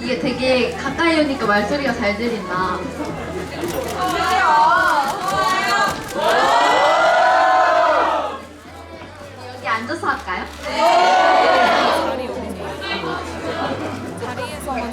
이게 되게 가까이 오니까 말소리가 잘 들린다. 여기 앉아서 할까요? 거의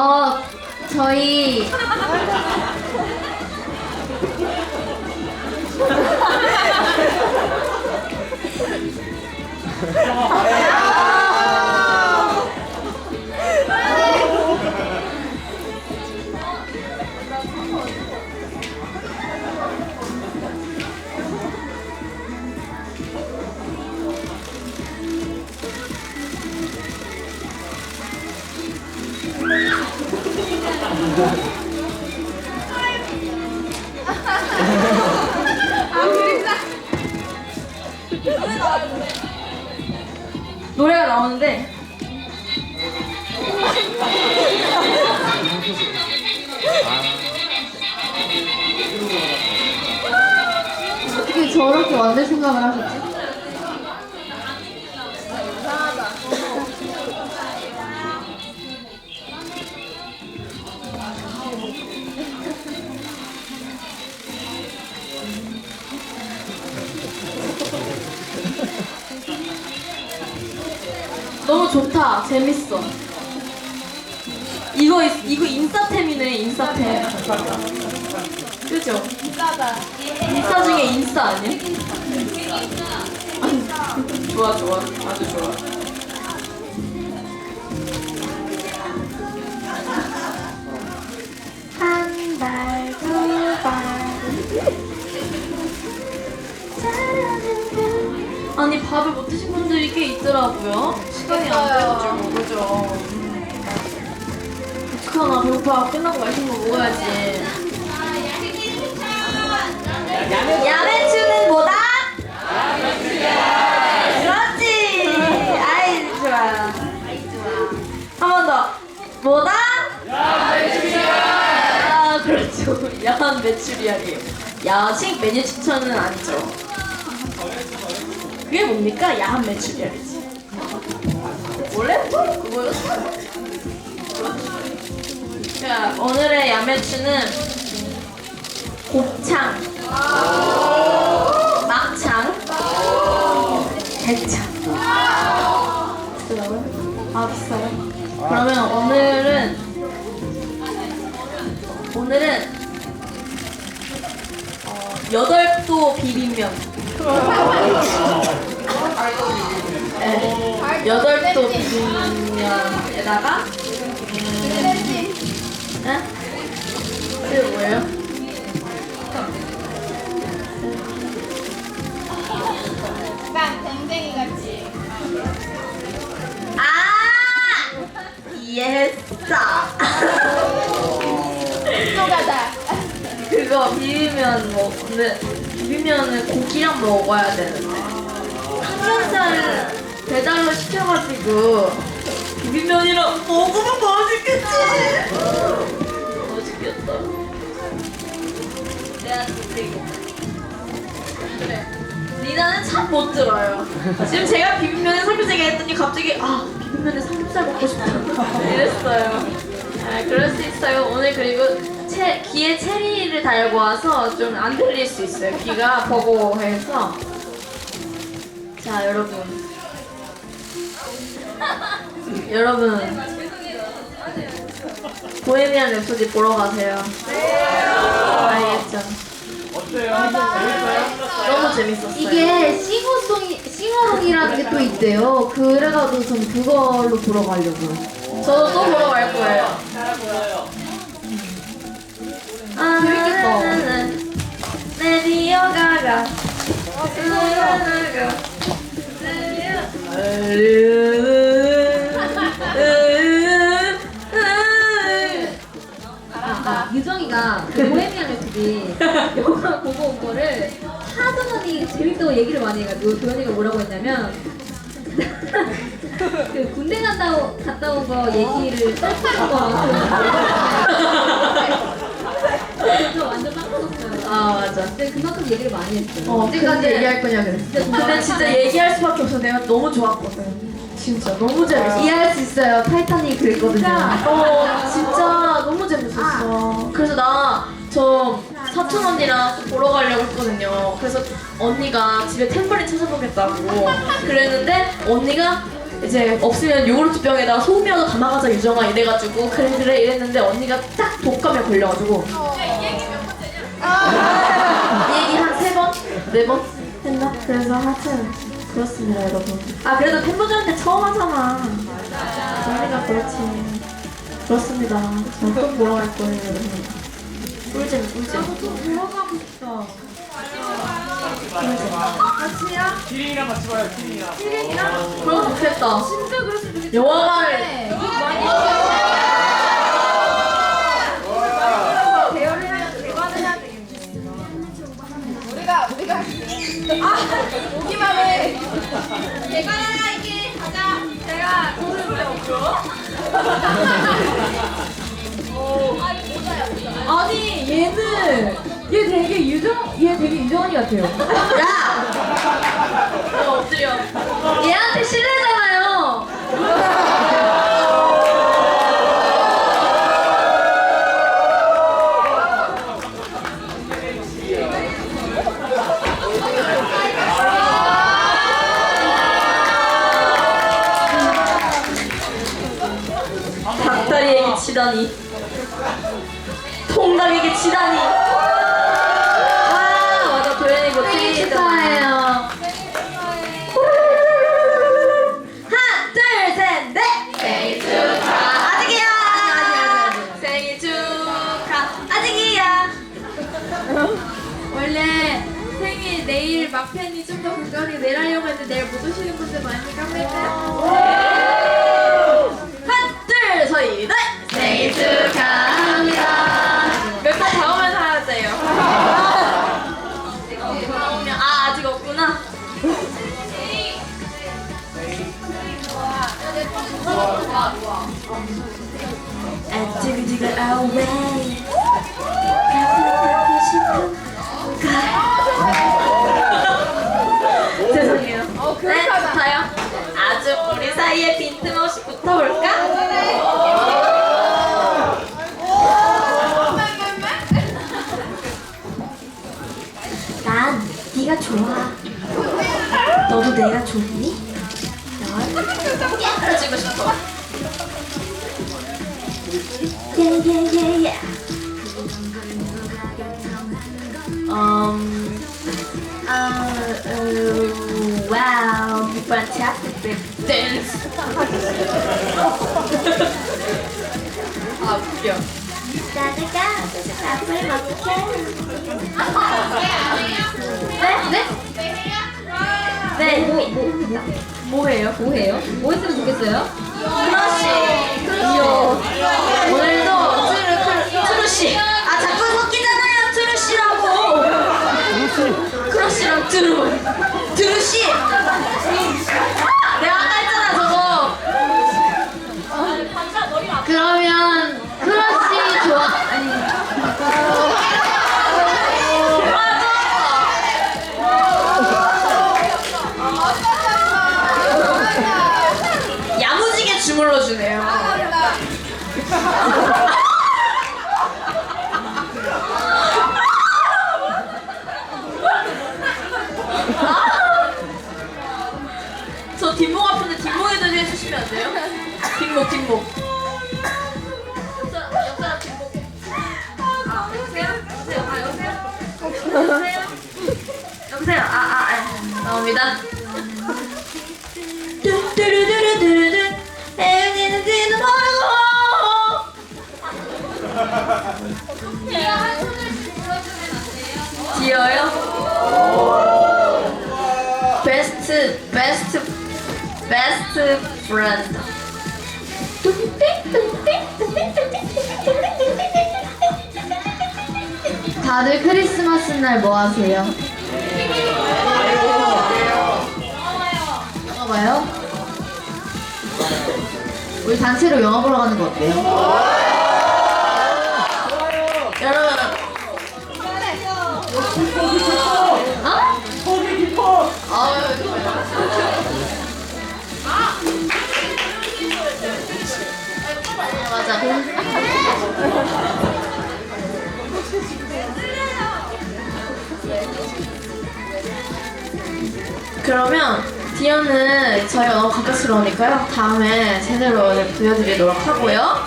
어, 저희 노래가 나오는데 어떻게 저렇게 만들 생각을 하셨지? 좋다. 재밌어. 이거 있- 이거 인싸템이네. 인싸템. 그죠? 비싸다. 인싸 중에 인싸 아니야? 아니, 좋아 좋아. 아주 좋아. 한 발, 두 발. 아니 밥을 못 드신 있더라고요. 시간이 안 되죠, 그죠? 어떡하나 배고파 끝나고 맛있는 거 먹어야지. 야매추는 뭐다? 그렇지. 아이 좋아. 아이 좋아. 한번 더. 뭐다? 아 그렇죠. 야한 매출이야기. 야식 메뉴 추천은 아니죠. 그게 뭡니까? 야한 매출이야기지. 원래 그거였어. 자 오늘의 야매추는 곱창. 막창, 대창. 비싸다고요? 아 비싸요? 그러면 오늘은 오늘은 어, 여덟도 비빔면. 네, 여덟 도 비빔면에다가. 네? 이게 뭐예요? 약간 댕댕이 같이. 아 이해했어. 쏘가다. 그거 비빔면 먹는 비빔면은 고기랑 먹어야 되는데. 삼겹살은 배달로 시켜가지고 비빔면이랑 먹으면 맛있겠지? 맛있겠다. 내가 그리고 그래. 리나는 참 못 들어요. 지금 제가 비빔면에 삼겹살 얘기했더니 갑자기 아 비빔면에 삼겹살 먹고 싶다. 이랬어요. 아 그럴 수 있어요. 오늘 그리고 채, 귀에 체리를 달고 와서 좀 안 들릴 수 있어요. 귀가 버거워해서. 자 여러분. 여러분. 보헤미안 랩소디 보러 가세요. 알겠죠? 어때요? 재밌어요? 너무 재밌었어요. 이게 싱어송이 싱어롱이라는 게 또 있대요. 그래가지고 전 그걸로 보러 가려고요. 저도 또 보러 갈 거예요. 아, 재밌겠다. 레디오 가가. 아, 유정이가 그 보헤미안 랩소디 영화 보고 온 거를 많이 재밌다고 얘기를 많이 해가지고 도현이가 뭐라고 했냐면 그 군대 갔다, 온 거 얘기를 짤짤한 거 그래서 완전 빵 터졌어요. 아 맞아. 근데 그만큼 얘기를 많이 했어요. 어, 언제까지 근데- 얘기할 거냐 그랬어. 근데 진짜 얘기할 수밖에 없어. 내가 너무 좋았거든. 진짜 너무 재밌어. 이해할 수 있어요. 타이타닉 그랬거든요. 어, 진짜 너무 재밌었어. 그래서 나 저 사촌 언니랑 또 보러 가려고 했거든요. 그래서 언니가 집에 탬버린 찾아보겠다고 그랬는데 언니가 이제 없으면 요구르트 병에다가 소금이라도 담아가자 유정아 이래가지고 그래 그래 이랬는데 언니가 딱 독감에 걸려가지고 이 얘기 한 세 번? 네 번? 했나? 그래서 하여튼 그렇습니다 여러분. 아 그래도 팬분들한테 처음 하잖아. 언니가 그렇지. 그렇습니다. 저또 보러 갈 거예요 여러분? 꿀잼 꿀잼. 키링이랑 같이 봐요, 키링이랑. 그럼 좋겠다. 진짜 그랬으면 좋겠다. 영화를 우리가 아 오기만 해. 내가 이게 가자. 제가 돈을 왜 없어? 아니 얘는 얘 되게 유정 얘 되게 유정언니 같아요. 야! 어, 엎드려 얘한테 실례잖아요. 치다니. 통닭에게 치다니. 아 맞아 도현이 뭐 생일 생일 축하해요. 하나 둘셋넷. 생일 축하. 아직이야. 생일 축하. 아직이야. 원래 생일 내일 막팬이 좀 더 공격이 내려려고 했는데 내일 못 오시는 분들 많이 깜짝이야. 하나 둘 서희 넷 생일 축하합니다. 몇 번 다 오면 사야 돼요. 아 아직 없구나. activity가 away 죄송해요. 어 네. 좋아요. 아주 우리 사이에 빈틈없이 붙어볼까? 난 네가 좋아. 너도 내가 좋니? 넌 깨물어주고 싶어. 예예예예. Um. Uh, uh, wow, fantastic big dance. 아 웃겨. 나가 나쁠 못해. 네? 네? 네. 뭐, 뭐, 뭐 해요? 뭐 해요? 뭐 했으면 좋겠어요? 크러쉬. 이요. 오늘도 트루 트루 트루씨. 아 자꾸 섞이잖아요 트루씨라고. 크러쉬랑 트루. 트루씨. 여보세요. 아, 아, 아. 나옵니다. 뚜뚜루뚜루뚜루뚜. 헤어지는지도 모르고. 지어요? 베스트, 베스트, 베스트 프렌드. 다들 크리스마스 날 뭐 하세요? 영화 봐요? 우리 단체로 영화 보러 가는 거 어때요? 맞아. 그러면 디어는 저희가 너무 갑작스러우니까요. 다음에 제대로 보여드리도록 하고요.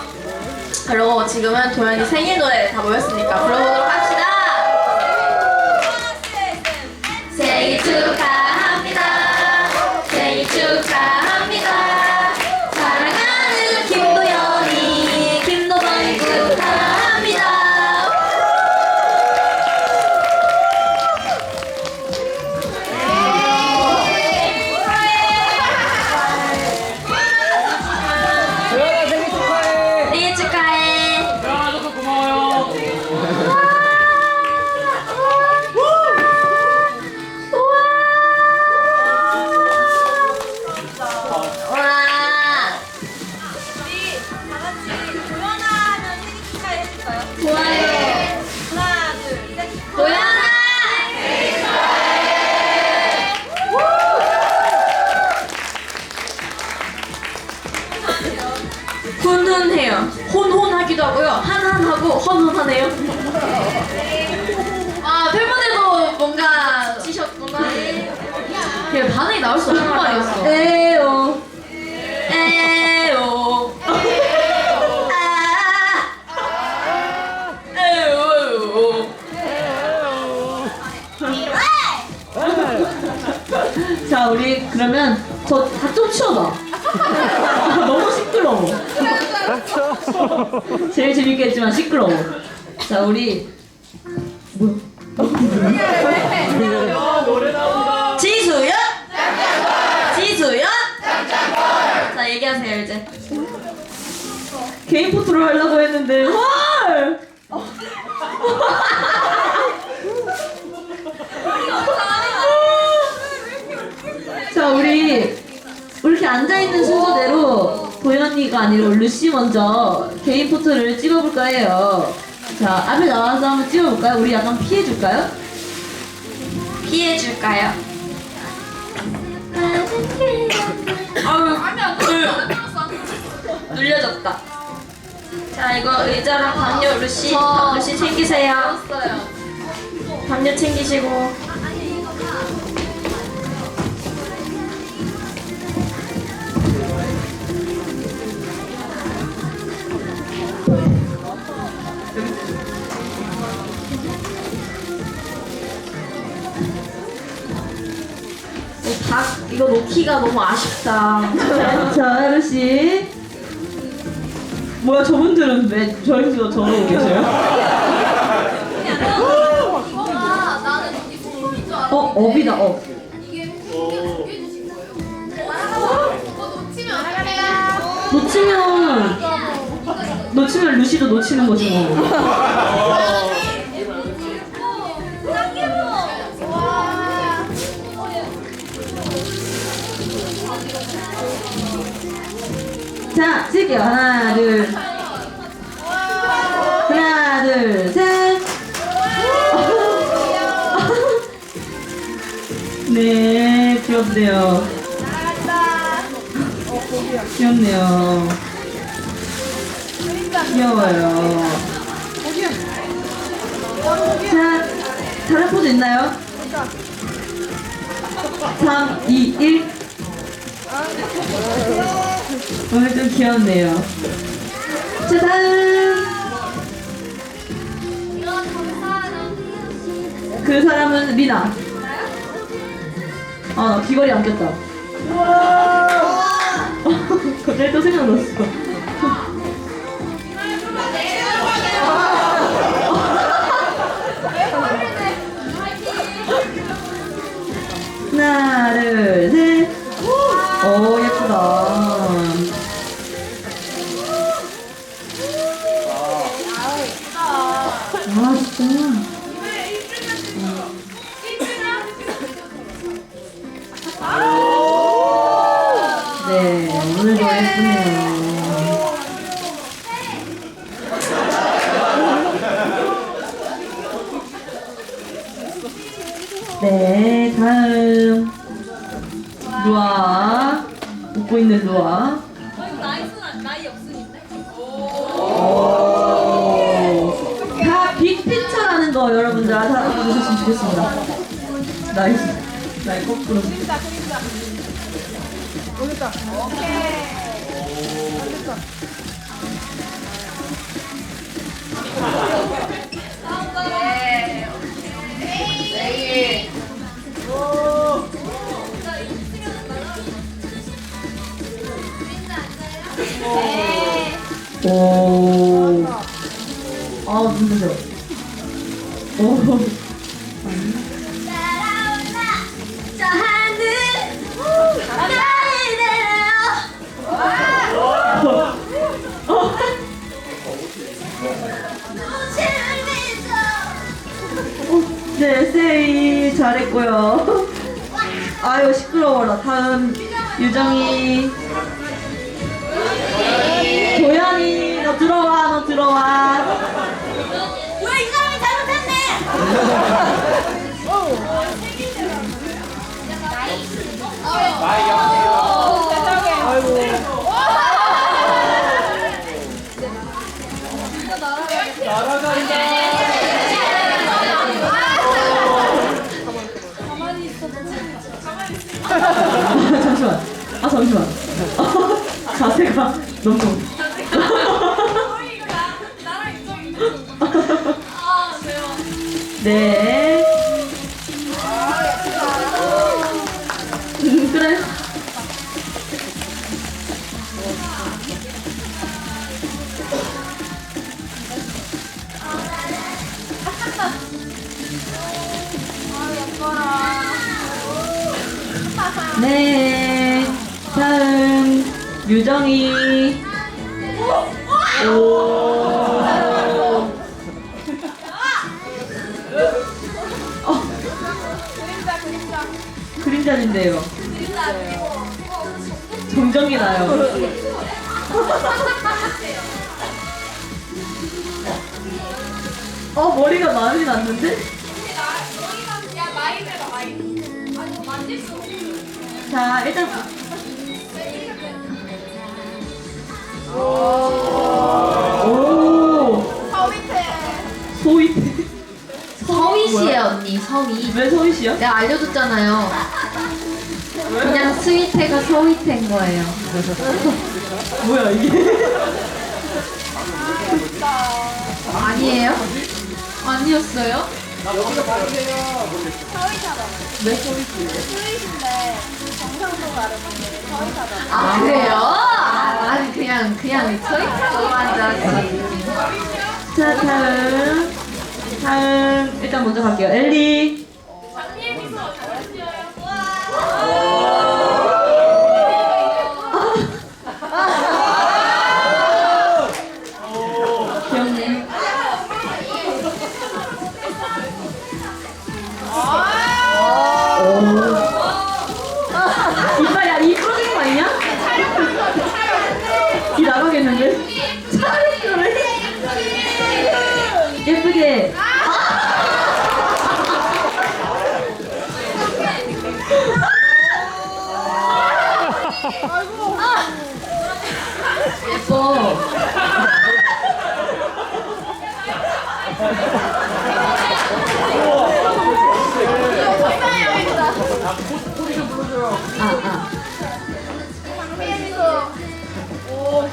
그리고 지금은 도현이 생일 노래 다 모였으니까 불러보도록 합시다. 생일 축하 자, 우리 뭐야? 노래 나온다. 지수연. 지수연. 자 얘기하세요 이제. 개인 포토를 하려고 했는데 헐! 자 우리 이렇게 앉아 있는 순서대로 도현이가 아니라 루시 먼저 개인 포토를 찍어볼까 해요. 자 앞에 나와서 한번 찍어볼까요? 우리 약간 피해줄까요? 피해 줄까요? 아유, 눌려졌다. 자, 이거 의자랑 담요 루시, 루시 챙기세요. 담요 챙기시고. 놓기가 너무 아쉽다. 자 루시 뭐야 저분들은 왜 저기서 저러고 계세요? 나는 여기 소품인 줄 알았어. 어 업이다 업. 이게 소품이 두개 주신 거예요? 그거 놓치면 어떡해요? 놓치면 놓치면 루시도 놓치는 거지 뭐. 자, 찍게요. 하나, 둘. 하나, 둘, 셋. 네, 귀엽네요. 귀엽네요. 귀여워요. 자, 다른 포즈 있나요? 3, 2, 1. 오늘 좀 귀엽네요. 자, 다음. 그 사람은 리나. 아, 나 귀걸이 안 꼈다. 갑자기 또 생각났어. 나이스. 나이 거꾸로. 오. 아, 눈 부셔. 오. 날아올라 눈을 네, 세이 잘했고요. 아유, 시끄러워라. 다음, 유정이. 도연이, 너 들어와, 너 들어와. 왜이 사람이 잘못했네 잠시 잠시만. 자세가 너무. 네. 음, 그래. 네. 유정이. 오. 어. 그림자인데요. 정정이 나요. 어 머리가 많이 났는데? 아 이거 만질 수 없어 자 일단 오 서윗해 소위 서윗이에요 언니 서윗. 왜 소위씨야? 내가 알려줬잖아요. 그냥 스윗해가 서윗한 거예요. 뭐야 이게? 아니에요? 아니었어요? 왜? 스윗인데 아 그래요? 아, 아니 그냥 그냥 서윗하고만 자지. 자 다음. 다음. 일단 먼저 갈게요. 엘리. 귀엽네 아, 아. 장면에서 오.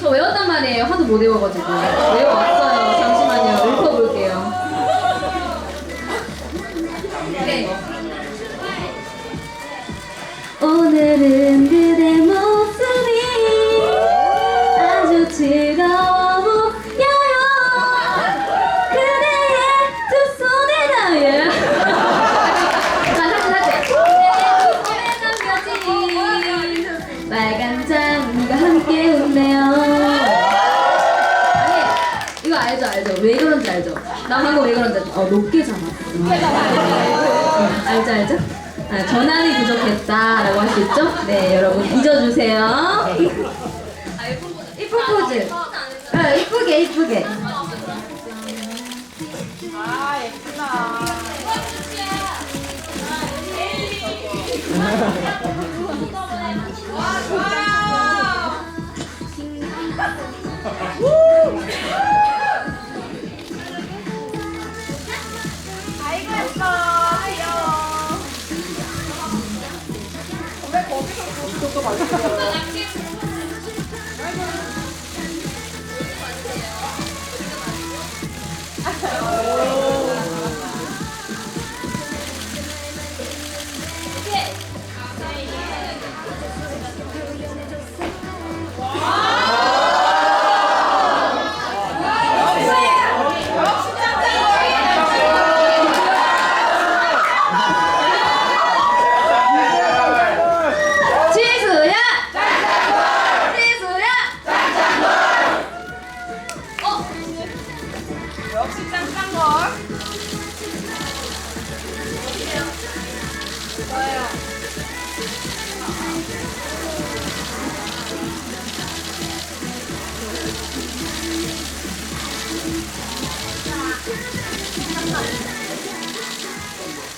저 외웠단 말이에요. 하도 못 외워가지고. 외워왔어요. 잠시만요. 읊어볼게요. 네. 오늘은 알죠 알죠? 아, 전환이 부족했다라고 할 수 있죠? 네 여러분 잊어주세요. 아, 이쁜 포즈. 아, 이쁘게 이쁘게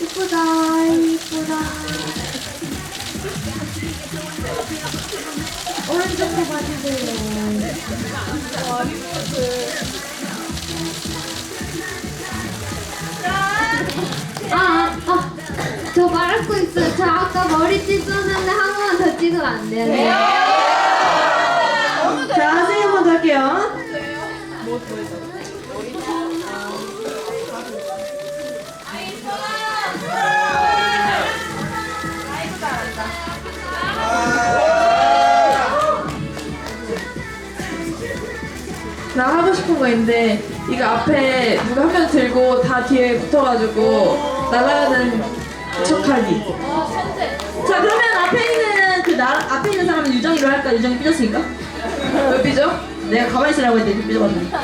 이쁘다 이쁘다 오른쪽도 봐주세요 아, 아, 저 말하고 있어요. 저 아까 머리 찢었는데 한 번만 더 찍으면 안 되나요? 자 선생님 한 번 더 할게요 나 하고 싶은 거 있는데 이거 앞에 누가 한 명 들고 다 뒤에 붙어가지고 날아가는 척하기 자 그러면 앞에 있는 그 나, 앞에 있는 사람은 유정이로 할까? 유정이 삐졌으니까? 왜 삐져? 내가 가만히 있으라고 했더니 삐져가지고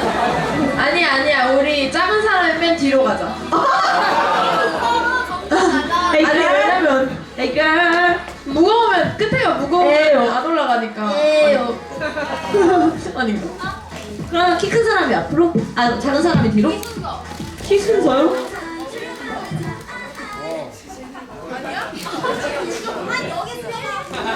아니야 아니야 우리 작은 사람이 맨 뒤로 가자 아니 girl 왜냐면 에이 girl 무거우면 끝에가 무거우면. 안 올라가니까 에요. 아닌가 그러면 키 큰 사람이 앞으로? 아 작은 사람이 뒤로? 키큰 저요?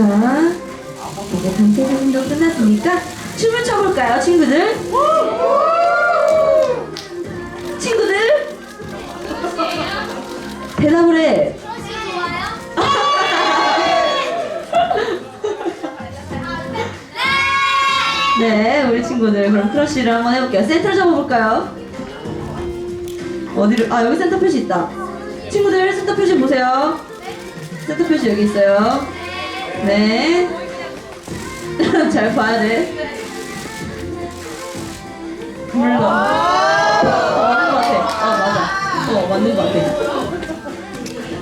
자, 이제 단체 사진도 끝났으니까 춤을 춰볼까요, 친구들? 친구들? 대답을 해. 네, 우리 친구들 그럼 크러쉬를 한번 해볼게요. 센터를 잡아볼까요? 어디를? 아 여기 센터 표시 있다. 친구들 센터 표시 보세요. 센터 표시 여기 있어요. 네. 잘 봐야 돼. 물러. 맞는 것 같아. 어, 맞는 것 같아.